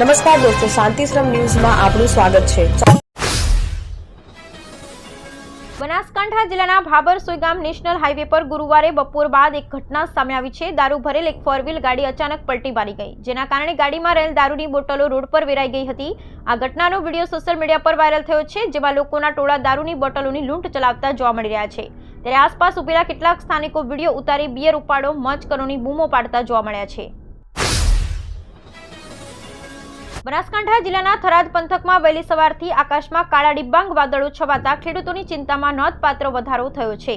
નમસ્કાર દોસ્તો, શાંતિશ્રમ ન્યૂઝમાં આપનું સ્વાગત છે. બનાસકાંઠા જિલ્લાના ભાબરસોઈ ગામ નેશનલ હાઈવે પર ગુરુવારે બપોર બાદ એક ઘટના સામે આવી છે. દારૂ ભરેલ એક ફોર વ્હીલ ગાડી અચાનક પલટી મારી ગઈ, જેના કારણે ગાડીમાં રહેલ દારૂની બોટલો રોડ પર વેરાઈ ગઈ હતી. આ ઘટનાનો વીડિયો સોશિયલ મીડિયા પર વાયરલ થયો છે, જેમાં લોકોના ટોળા દારૂની બોટલોની લૂંટ ચલાવતા જોવા મળી રહ્યા છે. ત્યારે આસપાસ ઉભેલા કેટલાક સ્થાનિકો વીડિયો ઉતારી બિયર ઉપાડો મચ કરોની બૂમો પાડતા જોવા મળ્યા છે. બનાસકાંઠા જિલ્લાના થરાદ પંથકમાં વહેલી સવારથી આકાશમાં કાળા ડિબાંગ વાદળો છવાતા ખેડૂતોની ચિંતામાં નોંધપાત્ર વધારો થયો છે.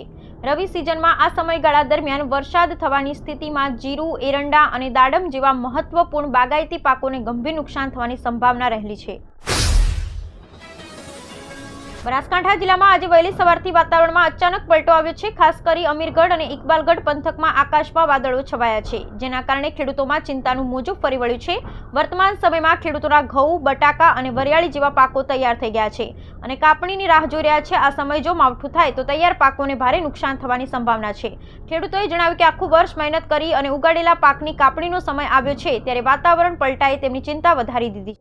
રવિ સિઝનમાં આ સમયગાળા દરમિયાન વરસાદ થવાની સ્થિતિમાં જીરું, એરંડા અને દાડમ જેવા મહત્વપૂર્ણ બાગાયતી પાકોને ગંભીર નુકસાન થવાની સંભાવના રહેલી છે. બનાસકાંઠા જિલ્લામાં આજે વહેલી સવારથી વાતાવરણમાં અચાનક પલટો આવ્યો છે. ખાસ કરી અમીરગઢ અને ઇકબાલગઢ પંથકમાં આકાશમાં વાદળો છવાયા છે. જેના કારણે ખેડૂતોમાં ચિંતાનું મોજું ફરી વળ્યું છે. વર્તમાન સમયમાં ખેડૂતોના ઘઉં, બટાકા અને વરિયાળી જેવા પાકો તૈયાર થઈ ગયા છે અને કાપણીની રાહ જોઈ રહ્યા છે. આ સમય જો માવઠું થાય તો તૈયાર પાકોને ભારે નુકસાન થવાની સંભાવના છે. ખેડૂતોએ જણાવ્યું કે આખું વર્ષ મહેનત કરી અને ઉગાડેલા પાકની કાપણીનો સમય આવ્યો છે. ત્યારે વાતાવરણ પલટાએ તેમની ચિંતા વધારી દીધી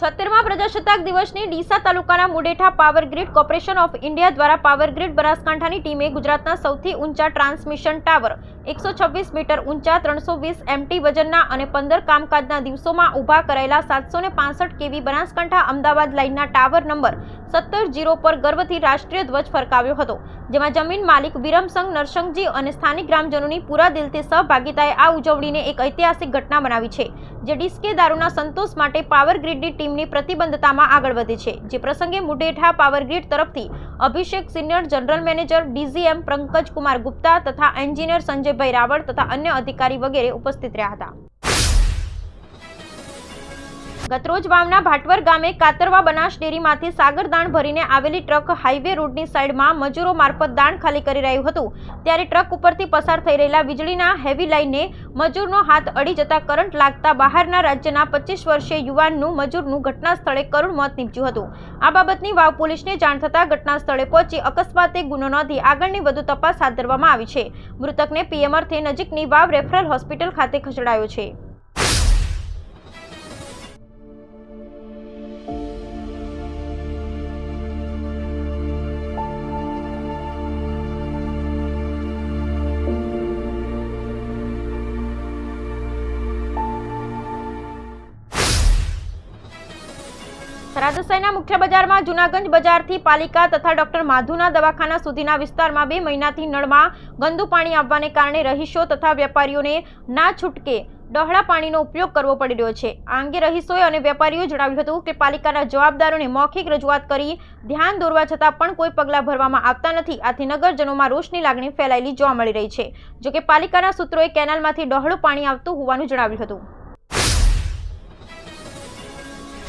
છોતેરમા પ્રજાસત્તાક દિવસની ડીસા તાલુકાના Mudetha power grid corporation of India દ્વારા પાવર ગ્રીડ બનાસકાંઠાની ટીમે ગુજરાતના સૌથી ઊંચા ટ્રાન્સમિશન ટાવર, એકસો છવ્વીસ મીટર ઊંચા, ત્રણસો વીસ એમટી વજનના અને પંદર કામકાજના દિવસોમાં ઊભા કરાયેલા સાતસો ને કેવી બનાસકાંઠા અમદાવાદ લાઇનના ટાવર નંબર સત્તર જીરો પર ગર્વથી રાષ્ટ્રીય ધ્વજ ફરકાવ્યો હતો, જેમાં જમીન માલિક વિરમસંગ નરસંગજી અને સ્થાનિક ગ્રામજનોની પૂરા દિલથી સહભાગીતાએ આ ઉજવણીને એક ઐતિહાસિક ઘટના બનાવી છે, જે ડિસ્કે દારૂના સંતોષ માટે પાવર ગ્રીડની ટીમની પ્રતિબદ્ધતામાં આગળ વધે છે, જે પ્રસંગે મુડેઠા પાવર ગ્રીડ તરફથી Abhishek senior general manager DGM Pankaj Kumar Gupta તથા એન્જિનિયર સંજયભાઈ રાવળ તથા અન્ય અધિકારી વગેરે ઉપસ્થિત રહ્યા હતા. ગતરોજ વાવના ભાટવર ગામે કાતરવા બનાસ ડેરીમાંથી સાગર દાણ ભરીને આવેલી ટ્રક હાઈવે રોડની સાઈડમાં મજૂરો મારફત દાણ ખાલી કરી રહ્યું હતું. ત્યારે ટ્રક ઉપરથી પસાર થઈ રહેલા વીજળીના હેવી લાઇનને મજૂરનો હાથ અડી જતા કરંટ લાગતા બહારના રાજ્યના પચીસ વર્ષીય યુવાનનું મજૂરનું ઘટના સ્થળે કરુણ મોત નીપજ્યું હતું. આ બાબતની વાવ પોલીસને જાણ થતાં ઘટના સ્થળે પહોંચી અકસ્માતે ગુનો નોંધી આગળની વધુ તપાસ હાથ ધરવામાં આવી છે. મૃતકને પીએમઆરથી નજીકની વાવ રેફરલ હોસ્પિટલ ખાતે ખસેડાયો છે. શહેરના મુખ્ય બજારમાં જૂનાગંજ બજારથી પાલિકા તથા ડોક્ટર માધુના દવાખાના સુધીના વિસ્તારમાં બે મહિનાથી નળમાં ગંદુ પાણી આવવાને કારણે રહીશો તથા વેપારીઓને ના છૂટકે ડહોળા પાણીનો ઉપયોગ કરવો પડી રહ્યો છે. આ અંગે રહીશોએ અને વેપારીઓએ જણાવ્યું હતું કે પાલિકાના જવાબદારોને મૌખિક રજૂઆત કરી ધ્યાન દોરવા છતાં પણ કોઈ પગલાં ભરવામાં આવતા નથી. આથી નગરજનોમાં રોષની લાગણી ફેલાયેલી જોવા મળી રહી છે. જોકે પાલિકાના સૂત્રોએ કેનાલમાંથી ડહોળું પાણી આવતું હોવાનું જણાવ્યું હતું.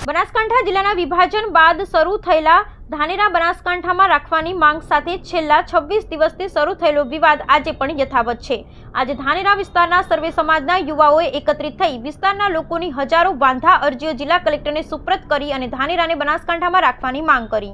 બનાસકાંઠા જિલ્લાના વિભાજન બાદ શરૂ થયેલા ધાનેરા બનાસકાંઠામાં રાખવાની માંગ સાથે છેલ્લા છવ્વીસ દિવસથી શરૂ થયેલો વિવાદ આજે પણ યથાવત છે. આજે ધાનેરા વિસ્તારના સર્વે સમાજના યુવાઓએ એકત્રિત થઈ વિસ્તારના લોકોની હજારો વાંધા અરજીઓ જિલ્લા કલેક્ટરને સુપ્રત કરી અને ધાનેરાને બનાસકાંઠામાં રાખવાની માંગ કરી.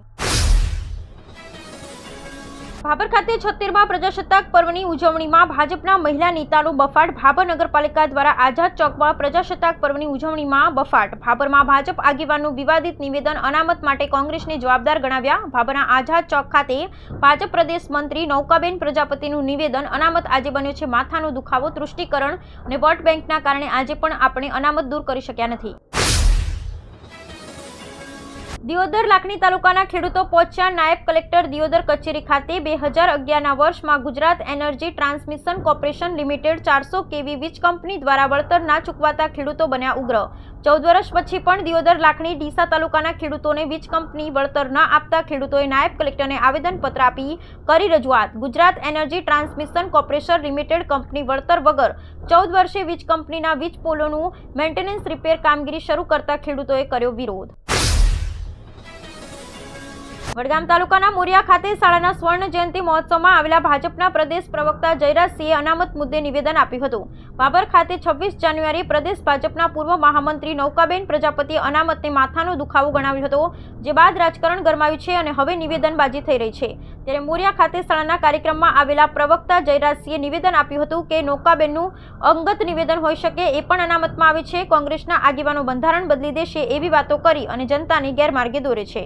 ભાભર ખાતે છત્તેરમા પ્રજાસત્તાક પર્વની ઉજવણીમાં ભાજપના મહિલા નેતાનો બફાટ. ભાભર નગરપાલિકા દ્વારા આઝાદ ચોકમાં પ્રજાસત્તાક પર્વની ઉજવણીમાં બફાટ. ભાભરમાં ભાજપ આગેવાનનું વિવાદિત નિવેદન અનામત માટે કોંગ્રેસને જવાબદાર ગણાવ્યા. ભાભરના આઝાદ ચોક ખાતે ભાજપ પ્રદેશ મંત્રી નૌકાબેન પ્રજાપતિનું નિવેદન અનામત આજે બન્યો છે. માથાનો દુખાવો, તૃષ્ટિકરણ અને વોટ બેંકના કારણે આજે પણ આપણે અનામત દૂર કરી શક્યા નથી. દિયોદર લાખણી તાલુકાના ખેડૂતો પહોંચ્યા નાયબ કલેક્ટર દિયોદર કચેરી ખાતે બે હજાર અગિયારના વર્ષમાં Gujarat energy transmission corporation limited ચારસો કેવી વીજ કંપની દ્વારા વળતર ના ચૂકવાતા ખેડૂતો બન્યા ઉગ્ર. ચૌદ વર્ષ પછી પણ દિયોદર લાખણી ડીસા તાલુકાના ખેડૂતોને વીજ કંપની વળતર ન આપતા ખેડૂતોએ નાયબ કલેક્ટરને આવેદનપત્ર આપી કરી રજૂઆત. Gujarat energy transmission corporation limited company વળતર વગર ચૌદ વર્ષે વીજ કંપનીના વીજ પોલોનું મેન્ટેનન્સ રિપેર કામગીરી શરૂ કરતા ખેડૂતોએ કર્યો વિરોધ. વડગામ તાલુકાના મોરિયા ખાતે શાળાના સ્વર્ણ જયંતિ મહોત્સવમાં આવેલા ભાજપના પ્રદેશ પ્રવક્તા જયરાજસિંહે અનામત મુદ્દે નિવેદન આપ્યું હતું. બાબર ખાતે છવ્વીસ જાન્યુઆરી પ્રદેશ ભાજપના પૂર્વ મહામંત્રી નૌકાબેન પ્રજાપતિ અનામતને માથાનો દુખાવો ગણાવ્યો હતો, જે બાદ રાજકારણ ગરમાયું છે અને હવે નિવેદનબાજી થઈ રહી છે. ત્યારે મોરિયા ખાતે શાળાના કાર્યક્રમમાં આવેલા પ્રવક્તા જયરાજસિંહે નિવેદન આપ્યું હતું કે નૌકાબેનનું અંગત નિવેદન હોઈ શકે એ પણ અનામતમાં આવે છે, કોંગ્રેસના આગેવાનો બંધારણ બદલી દેશે એવી વાતો કરી અને જનતાને ગેરમાર્ગે દોરે છે.